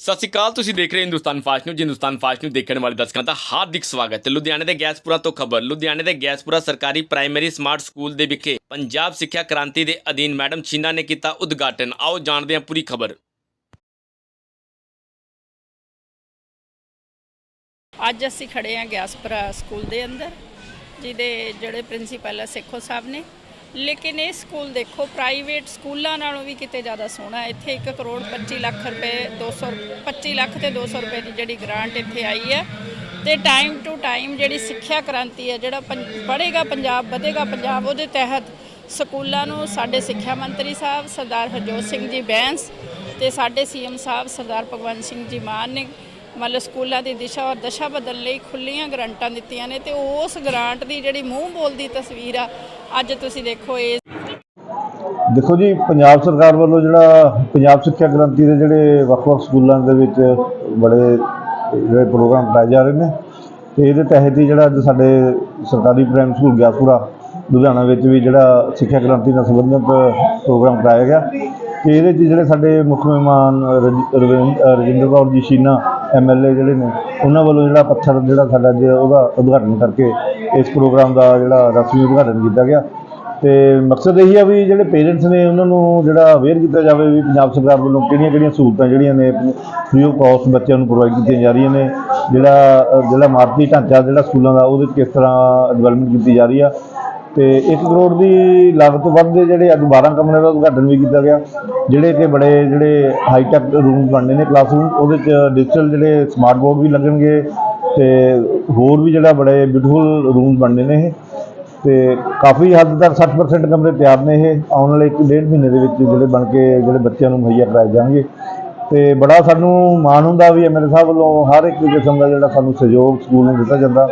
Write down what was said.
ਸਤਿ ਸ਼੍ਰੀ ਅਕਾਲ, ਤੁਸੀਂ ਦੇਖ ਰਹੇ Hindustan fast news. Hindustan fast news ਦੇਖਣ ਵਾਲੇ ਦਰਸ਼ਕਾਂ ਦਾ ਹਾਰਦਿਕ ਸਵਾਗਤ ਹੈ। ਲੁਧਿਆਣੇ ਦੇ ਗੈਸਪੁਰਾ ਤੋਂ ਖਬਰ। ਲੁਧਿਆਣੇ ਦੇ ਗੈਸਪੁਰਾ ਸਰਕਾਰੀ ਪ੍ਰਾਇਮਰੀ ਸਮਾਰਟ ਸਕੂਲ ਦੇ ਵਿਖੇ ਪੰਜਾਬ ਸਿੱਖਿਆ ਕ੍ਰਾਂਤੀ ਦੇ ਅਧੀਨ ਮੈਡਮ ਛੀਨਾ ਨੇ ਕੀਤਾ ਉਦਘਾਟਨ। ਆਓ ਜਾਣਦੇ ਹਾਂ ਪੂਰੀ ਖਬਰ। ਅੱਜ ਅਸੀਂ ਖੜੇ ਹਾਂ ਗਿਆਸਪੁਰਾ ਸਕੂਲ ਦੇ ਅੰਦਰ, ਜਿਹਦੇ ਜਿਹੜੇ ਪ੍ਰਿੰਸੀਪਲ ਹੈ ਸਾਹਿਬ ਨੇ। ਲੇਕਿਨ ਇਹ ਸਕੂਲ ਦੇਖੋ ਪ੍ਰਾਈਵੇਟ ਸਕੂਲਾਂ ਨਾਲੋਂ ਵੀ ਕਿਤੇ ਜ਼ਿਆਦਾ ਸੋਹਣਾ ਇੱਥੇ 1 ਕਰੋੜ 25 ਲੱਖ ਰੁਪਏ 200 25 ਲੱਖ ਤੇ 200 ਰੁਪਏ ਦੀ ਜਿਹੜੀ ਗ੍ਰਾਂਟ ਇੱਥੇ ਆਈ ਹੈ। ਤੇ ਟਾਈਮ ਟੂ ਟਾਈਮ ਜਿਹੜੀ ਸਿੱਖਿਆ ਕ੍ਰਾਂਤੀ ਹੈ, ਜਿਹੜਾ ਪੜ੍ਹੇਗਾ ਪੰਜਾਬ, ਵਧੇਗਾ ਪੰਜਾਬ, ਉਹਦੇ ਤਹਿਤ ਸਕੂਲਾਂ ਨੂੰ ਸਾਡੇ ਸਿੱਖਿਆ ਮੰਤਰੀ ਸਾਹਿਬ ਸਰਦਾਰ ਹਰਜੋਤ ਸਿੰਘ ਜੀ ਬੈਂਸ ਤੇ ਸਾਡੇ ਸੀਐਮ ਸਾਹਿਬ ਸਰਦਾਰ ਭਗਵੰਤ ਸਿੰਘ ਜੀ ਮਾਨ ਨੇ ਮਤਲਬ ਸਕੂਲਾਂ ਦੀ ਦਿਸ਼ਾ ਔਰ ਦਸ਼ਾ ਬਦਲਣ ਲਈ ਖੁੱਲੀਆਂ ਗਰੰਟਾਂ ਦਿੱਤੀਆਂ ਨੇ ਤੇ ਉਸ ਗ੍ਰਾਂਟ ਦੀ ਜਿਹੜੀ ਮੂੰਹ ਬੋਲਦੀ ਤਸਵੀਰ ਆ, ਅੱਜ ਤੁਸੀਂ ਦੇਖੋ ਇਹ। ਦੇਖੋ ਜੀ, ਪੰਜਾਬ ਸਰਕਾਰ ਵੱਲੋਂ ਜਿਹੜਾ ਪੰਜਾਬ ਸਿੱਖਿਆ ਕ੍ਰਾਂਤੀ ਦੇ ਜਿਹੜੇ ਵੱਖ-ਵੱਖ ਸਕੂਲਾਂ ਦੇ ਵਿੱਚ ਬੜੇ ਜਿਹੜੇ ਪ੍ਰੋਗਰਾਮ ਕਰਾਏ ਜਾ ਰਹੇ ਨੇ ਤੇ ਇਹਦੇ ਤਹਿਤ ਹੀ ਜਿਹੜਾ ਅੱਜ ਸਾਡੇ ਸਰਕਾਰੀ ਪ੍ਰਾਇਮਰੀ ਸਕੂਲ ਗਿਆਸਪੁਰਾ, ਲੁਧਿਆਣਾ ਵਿੱਚ ਵੀ ਜਿਹੜਾ ਸਿੱਖਿਆ ਕ੍ਰਾਂਤੀ ਨਾਲ ਸੰਬੰਧਿਤ ਪ੍ਰੋਗਰਾਮ ਕਰਾਇਆ ਗਿਆ ਤੇ ਇਹਦੇ 'ਚ ਜਿਹੜੇ ਸਾਡੇ ਮੁੱਖ ਮਹਿਮਾਨ ਰਜ- ਰਵਿੰਦ- ਰਜਿੰਦਰ ਕੌਰ ਜੀ ਸ਼ੀਨਾ ਐਮਐਲਏ ਜਿਹੜੇ ਨੇ, ਉਹਨਾਂ ਵੱਲੋਂ ਜਿਹੜਾ ਪੱਥਰ ਜਿਹੜਾ ਸਾਡਾ ਅੱਜ ਉਹਦਾ ਉਦਘਾਟਨ ਕਰਕੇ ਇਸ ਪ੍ਰੋਗਰਾਮ ਦਾ ਜਿਹੜਾ ਰਸਮੀ ਉਦਘਾਟਨ ਕੀਤਾ ਗਿਆ। ਤੇ ਮਕਸਦ ਇਹੀ ਆ ਵੀ ਜਿਹੜੇ ਪੇਰੈਂਟਸ ਨੇ ਉਹਨਾਂ ਨੂੰ ਜਿਹੜਾ ਅਵੇਅਰ ਕੀਤਾ ਜਾਵੇ ਵੀ ਪੰਜਾਬ ਸਰਕਾਰ ਵੱਲੋਂ ਕਿਹੜੀਆਂ ਕਿਹੜੀਆਂ ਸਹੂਲਤਾਂ ਜਿਹੜੀਆਂ ਨੇ ਫ੍ਰੀ ਆਫ ਕਾਸਟ ਬੱਚਿਆਂ ਨੂੰ ਪ੍ਰੋਵਾਈਡ ਕੀਤੀਆਂ ਜਾ ਰਹੀਆਂ ਨੇ, ਜਿਹੜਾ ਜਿਹੜਾ ਮਾਰਤੀ ਢਾਂਚਾ ਜਿਹੜਾ ਸਕੂਲਾਂ ਦਾ ਉਹਦੇ 'ਚ ਕਿਸ ਤਰ੍ਹਾਂ ਡਿਵੈਲਪਮੈਂਟ ਕੀਤੀ ਜਾ ਰਹੀ ਆ। ਤੇ 1 ਕਰੋੜ ਦੀ ਲਾਗਤ ਤੋਂ ਵੱਧ ਦੇ ਜਿਹੜੇ ਅੱਜ 12 ਕਮਰਿਆਂ ਦਾ ਉਦਘਾਟਨ ਵੀ ਕੀਤਾ ਗਿਆ, ਜਿਹੜੇ ਕਿ ਬੜੇ ਜਿਹੜੇ ਹਾਈ ਟੈਕ ਰੂਮ ਬਣਨੇ ਨੇ ਕਲਾਸਰੂਮ ਉਹਦੇ 'ਚ ਡਿਜੀਟਲ ਜਿਹੜੇ ਸਮਾਰਟ ਬੋਰਡ ਵੀ ਲੱਗਣਗੇ ਤੇ ਹੋਰ ਵੀ ਜਿਹੜਾ ਬੜੇ ਬਿਊਟੀਫੁਲ ਰੂਮ ਬਣਨੇ ਨੇ ਇਹ। ਤੇ ਕਾਫੀ ਹੱਦ ਤੱਕ 60% ਕਮਰੇ ਤਿਆਰ ਨੇ ਇਹ, ਆਉਣ ਵਾਲੇ 1.5 ਮਹੀਨੇ ਦੇ ਵਿੱਚ ਜਿਹੜੇ ਬਣ ਕੇ ਜਿਹੜੇ ਬੱਚਿਆਂ ਨੂੰ ਮੁਹੱਈਆ ਕਰਾਏ ਜਾਣਗੇ। ਤੇ ਬੜਾ ਸਾਨੂੰ ਮਾਣ ਹੁੰਦਾ ਵੀ ਐਮਐਲਏ ਸਾਹਿਬ ਵੱਲੋਂ ਹਰ ਇੱਕ ਕਿਸਮ ਦਾ ਜਿਹੜਾ ਸਾਨੂੰ ਸਹਿਯੋਗ ਸਕੂਲ ਨੂੰ ਦਿੱਤਾ ਜਾਂਦਾ।